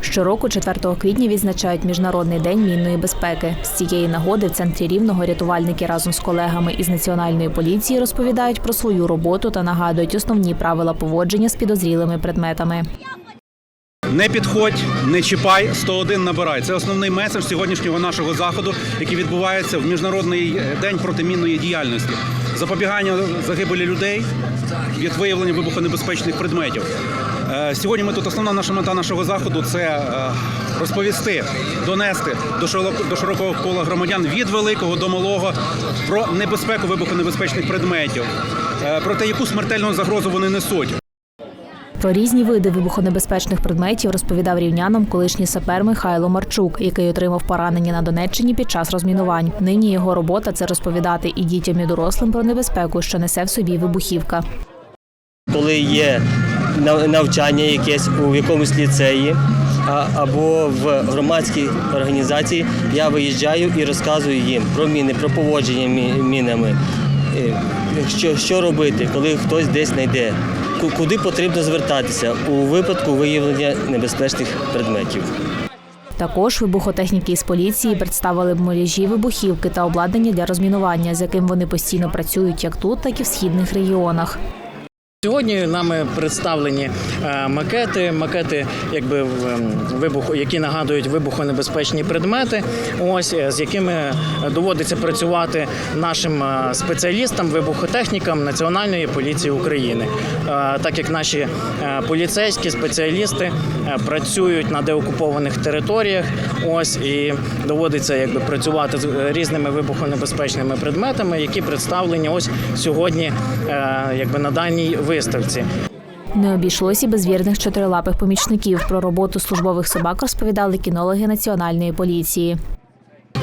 Щороку, 4 квітня, відзначають Міжнародний день мінної безпеки. З цієї нагоди в центрі рівного рятувальники разом з колегами із національної поліції розповідають про свою роботу та нагадують основні правила поводження з підозрілими предметами. Не підходь, не чіпай, 101 набирай. Це основний меседж сьогоднішнього нашого заходу, який відбувається в міжнародний день протимінної діяльності. Запобігання загибелі людей від виявлення вибухонебезпечних предметів. Е, Сьогодні ми тут основна наша мета нашого заходу це е, розповісти, донести до широкого кола громадян від великого до малого про небезпеку вибухонебезпечних предметів, е, про те, яку смертельну загрозу вони несуть. Про різні види вибухонебезпечних предметів розповідав рівнянам колишній сапер Михайло Марчук, який отримав поранення на Донеччині під час розмінувань. Нині його робота це розповідати і дітям, і дорослим про небезпеку, що несе в собі вибухівка. коли є нав- навчання якесь у якомусь ліцеї або в громадській організації, я виїжджаю і розказую їм про міни, про поводження мінами, е, що, що робити, коли хтось десь знайде, куди потрібно звертатися у випадку виявлення небезпечних предметів. Також вибухотехніки із поліції представили б мережі вибухівки та обладнання для розмінування, з яким вони постійно працюють як тут, так і в східних регіонах. Сьогодні нами представлені е, макети, макети, якби ем, вибуху, які нагадують вибухонебезпечні предмети, ось е, з якими доводиться працювати нашим е, спеціалістам, вибухотехнікам Національної поліції України, так як наші поліцейські спеціалісти працюють на деокупованих територіях, ось і доводиться якби працювати з різними вибухонебезпечними предметами, які представлені ось сьогодні, якби на даній виставці. Не обійшлося без вірних чотирилапих помічників. Про роботу службових собак розповідали кінологи національної поліції.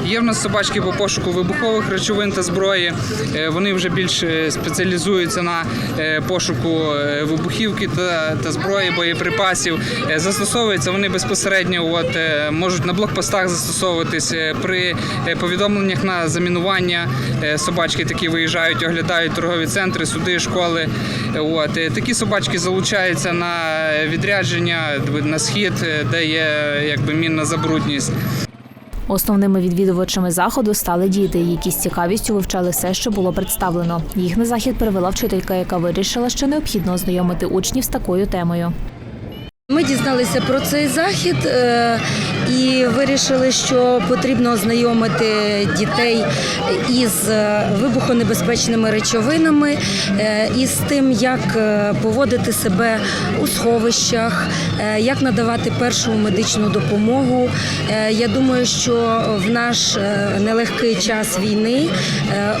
Є в нас собачки по пошуку вибухових речовин та зброї. Е, Вони вже більш е, спеціалізуються на е, пошуку вибухівки та, та зброї, боєприпасів. Застосовуються вони безпосередньо, от, можуть на блокпостах застосовуватись при повідомленнях на замінування. Собачки такі виїжджають, оглядають торгові центри, суди, школи. От. Такі собачки залучаються на відрядження на схід, де є якби мінна забрудність. Основними відвідувачами заходу стали діти, які з цікавістю вивчали все, що було представлено. Їх на захід привела вчителька, яка вирішила, що необхідно ознайомити учнів з такою темою. Ми дізналися про цей захід е, і вирішили, що потрібно ознайомити дітей із е, вибухонебезпечними речовинами, е, і з тим, як е, поводити себе у сховищах, як надавати першу медичну допомогу. Я думаю, що в наш нелегкий час війни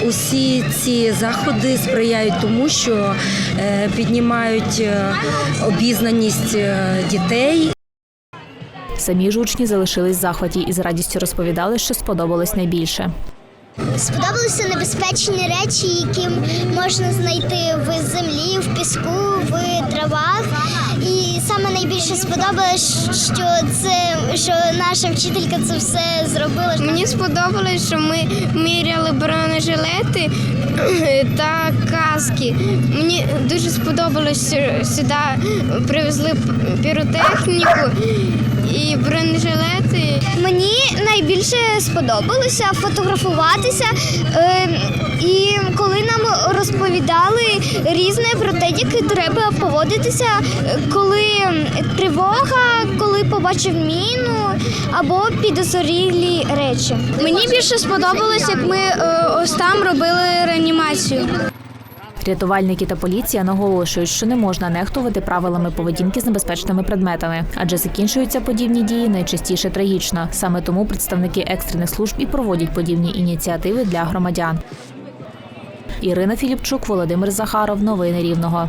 усі ці заходи сприяють тому, що піднімають обізнаність дітей Самі ж учні залишились в захваті і з радістю розповідали, що сподобалось найбільше. Сподобалися небезпечні речі, які можна знайти в землі, в піску, в травах. І саме найбільше сподобалось, що це що наша вчителька це все зробила. Мені сподобалось, що ми міряли бронежилети та каски. Мені дуже сподобалось, що сюди привезли піротехніку і бронежилети. Мені найбільше сподобалося фотографуватися. е, І коли нам розповідали різне про те, як треба поводитися, коли тривога, коли побачив міну або підозрілі речі. Мені більше сподобалось, як ми е, ось там робили реанімацію. Рятувальники та поліція наголошують, що не можна нехтувати правилами поведінки з небезпечними предметами, адже закінчуються подібні дії найчастіше трагічно. Саме тому представники екстрених служб і проводять подібні ініціативи для громадян. Ірина Філіпчук, Володимир Захаров. Новини Рівного.